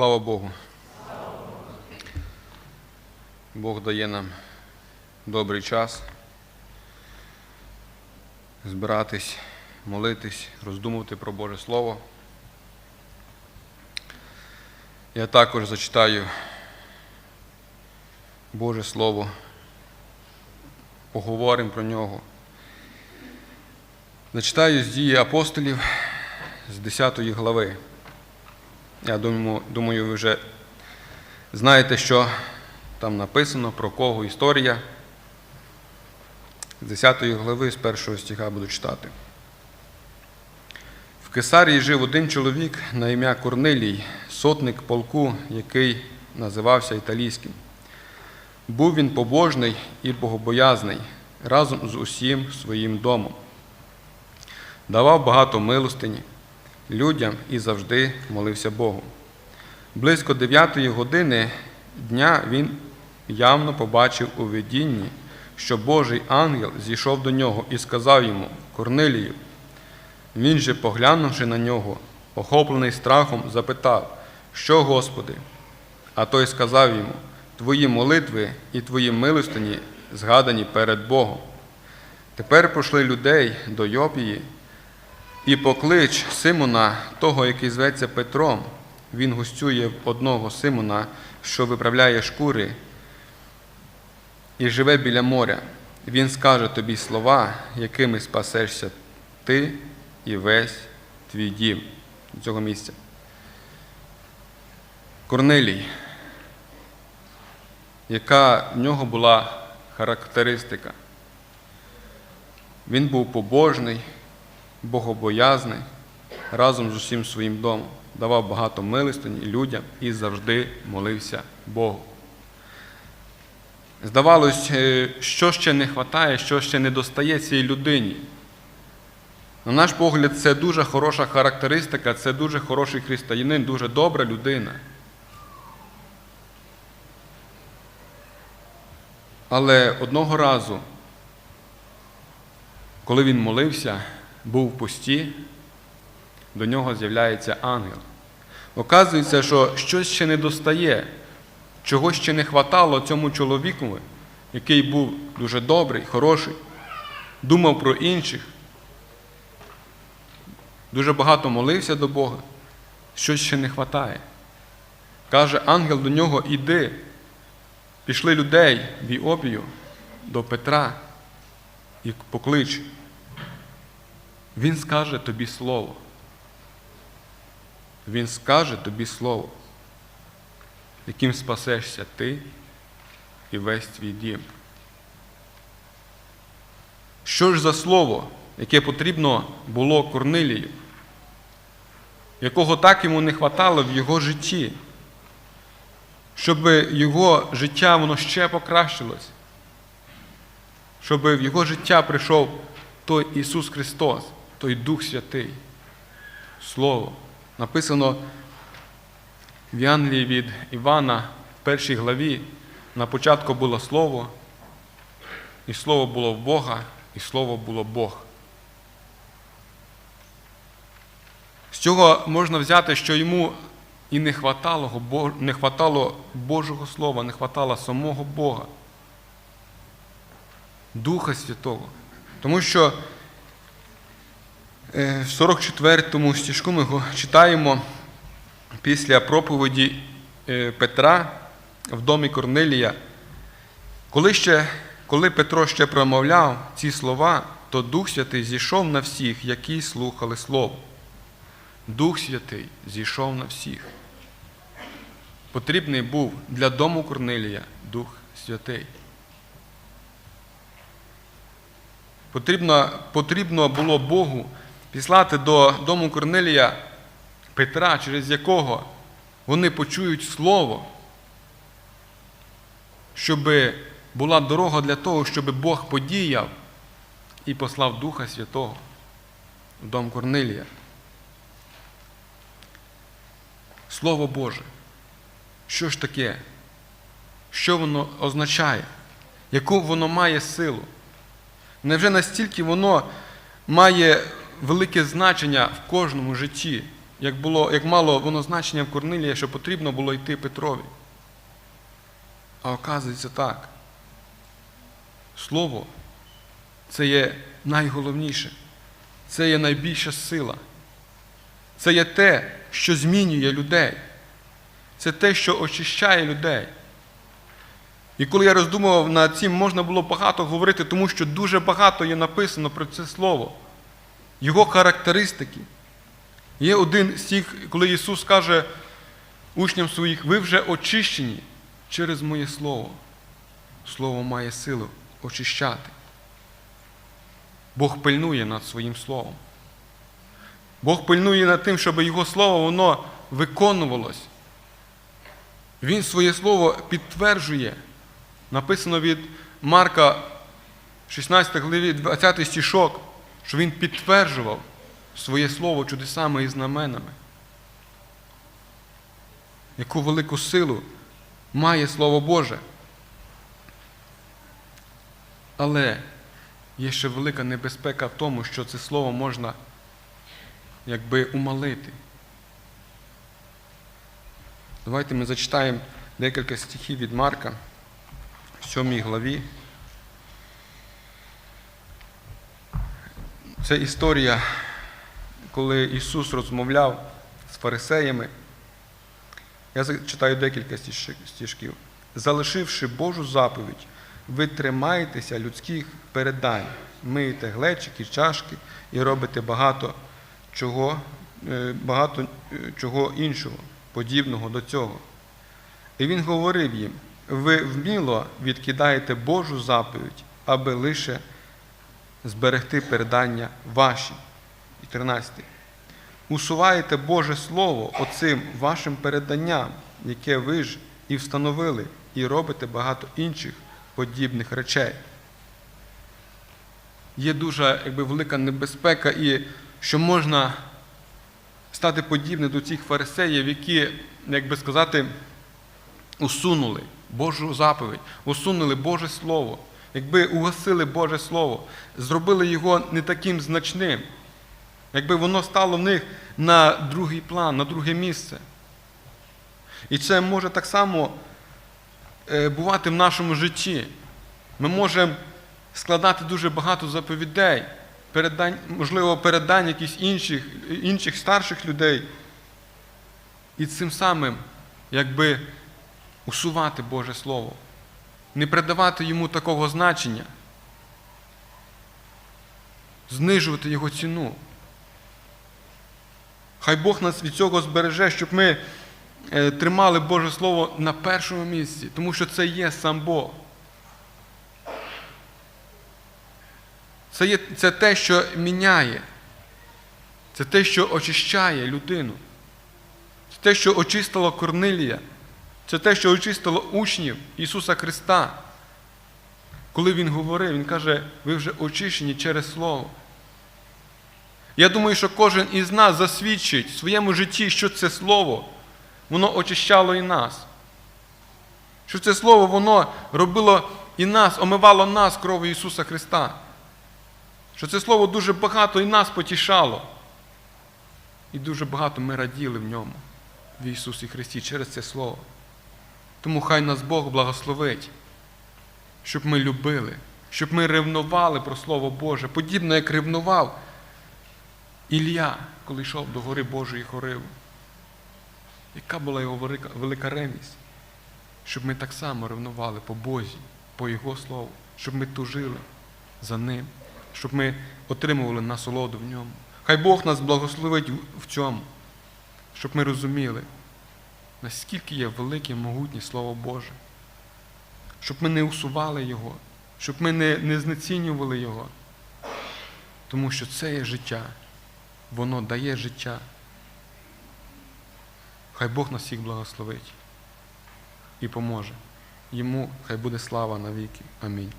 Слава Богу. Бог дає нам добрий час збиратись, молитись, роздумувати про Боже Слово. Я також зачитаю Боже Слово, поговоримо про нього. Зачитаю з дії апостолів з 10 глави. Я думаю, думаю, ви вже знаєте, що там написано, про кого історія. З 10 глави, з першого стиха буду читати. В Кесарії жив один чоловік на ім'я Корнилій, сотник полку, який називався Італійським. Був він побожний і богобоязний разом з усім своїм домом. Давав багато милостині людям і завжди молився Богу. Близько дев'ятої години дня він явно побачив у видінні, що Божий ангел зійшов до нього і сказав йому Корнилію. Він же, поглянувши на нього, охоплений страхом, запитав, що, Господи? А той сказав йому: Твої молитви і твої милостині згадані перед Богом. Тепер пошли людей до Йопії і поклич Симона, того, який зветься Петром. Він гостює в одного Симона, що виправляє шкури, і живе біля моря. Він скаже тобі слова, якими спасешся ти і весь твій дім цього місця. Корнелій, яка в нього була характеристика? Він був побожний, богобоязний разом з усім своїм домом, давав багато милостині людям і завжди молився Богу. Здавалось, е, що ще не вистачає, що ще не достає цій людині. На наш погляд, це дуже хороша характеристика, це дуже хороший християнин, дуже добра людина. Але одного разу, коли він молився, був в пусті, до нього з'являється ангел. Оказується, що щось ще не достає, чого ще не хватало цьому чоловіку, який був дуже добрий, хороший, думав про інших, дуже багато молився до Бога, щось ще не хватає. Каже ангел до нього, іди. Пішли людей в Іопію до Петра і поклич. Він скаже тобі слово. Він скаже тобі слово, яким спасешся ти і весь твій дім. Що ж за слово, яке потрібно було Корнилію, якого так йому не хватало в його житті, щоб його життя воно ще покращилось, щоб в його життя прийшов той Ісус Христос, той Дух Святий, Слово. Написано в Євангелії від Івана в першій главі, на початку було Слово, і Слово було в Бога, і Слово було Бог. З цього можна взяти, що йому і не хватало, не хватало Божого Слова, не хватало самого Бога, Духа Святого. Тому що в 44 стіжку ми читаємо після проповіді Петра в домі Корнилія. Коли, ще, коли Петро ще промовляв ці слова, то Дух Святий зійшов на всіх, які слухали Слово. Дух Святий зійшов на всіх. Потрібний був для дому Корнилія Дух Святий. Потрібно, потрібно було Богу післати до дому Корнилія Петра, через якого вони почують Слово, щоб була дорога для того, щоб Бог подіяв і послав Духа Святого в дом Корнилія. Слово Боже. Що ж таке? Що воно означає? Яку воно має силу? Невже настільки воно має велике значення в кожному житті? як, було, як мало воно значення в Корнилія, що потрібно було йти Петрові. А оказується так. Слово це є найголовніше, це є найбільша сила. Це є те, що змінює людей. Це те, що очищає людей. І коли я роздумував над цим, можна було багато говорити, тому що дуже багато є написано про це слово, його характеристики. Є один стих, коли Ісус каже учням своїх, ви вже очищені через моє Слово. Слово має силу очищати. Бог пильнує над своїм Словом. Бог пильнує над тим, щоб Його Слово воно виконувалось. Він своє слово підтверджує. Написано від Марка 16 главі 20 стішок, що він підтверджував своє слово чудесами і знаменами. Яку велику силу має Слово Боже. Але є ще велика небезпека в тому, що це слово можна якби умалити. Давайте ми зачитаємо декілька стихів від Марка в 7 главі. Це історія, коли Ісус розмовляв з фарисеями. Я зачитаю декілька стишків. Залишивши Божу заповідь, ви тримаєтеся людських передань, миєте глечики, чашки і робите багато чого, е, багато е, чого іншого, подібного до цього. І він говорив їм: ви вміло відкидаєте Божу заповідь, аби лише зберегти передання ваші. І 13. Усуваєте Боже Слово оцим вашим переданням, яке ви ж і встановили, і робите багато інших подібних речей. Є дуже якби, велика небезпека, і що можна стати подібним до цих фарисеїв, які, як би сказати, усунули Божу заповідь, усунули Боже Слово, якби угасили Боже Слово, зробили його не таким значним, якби воно стало в них на другий план, на друге місце. І це може так само е, бувати в нашому житті. Ми можемо складати дуже багато заповідей, передань, можливо, передань якихось інших, інших старших людей. І цим самим, якби усувати Боже Слово, не придавати йому такого значення, знижувати його ціну. Хай Бог нас від цього збереже, щоб ми е, тримали Боже Слово на першому місці, тому що це є сам Бог. Це, є, це те, що міняє, це те, що очищає людину, це те, що очистило Корнилія, це те, що очистило учнів Ісуса Христа. Коли Він говорив, Він каже, ви вже очищені через Слово. Я думаю, що кожен із нас засвідчить в своєму житті, що це Слово, воно очищало і нас. Що це Слово, воно робило і нас, омивало нас кров'ю Ісуса Христа. Що це Слово дуже багато і нас потішало. І дуже багато ми раділи в ньому, в Ісусі Христі, через це Слово. Тому хай нас Бог благословить, щоб ми любили, щоб ми ревнували про Слово Боже, подібно як ревнував Ілля, коли йшов до гори Божої Хориву. Яка була його велика, велика ревність? Щоб ми так само ревнували по Бозі, по Його Слову, щоб ми тужили за Ним, щоб ми отримували насолоду в ньому. Хай Бог нас благословить в цьому, щоб ми розуміли, наскільки є велике, могутнє Слово Боже, щоб ми не усували Його, щоб ми не, не знецінювали Його. Тому що це є життя, воно дає життя. Хай Бог нас всіх благословить і поможе. Йому хай буде слава навіки. Амінь.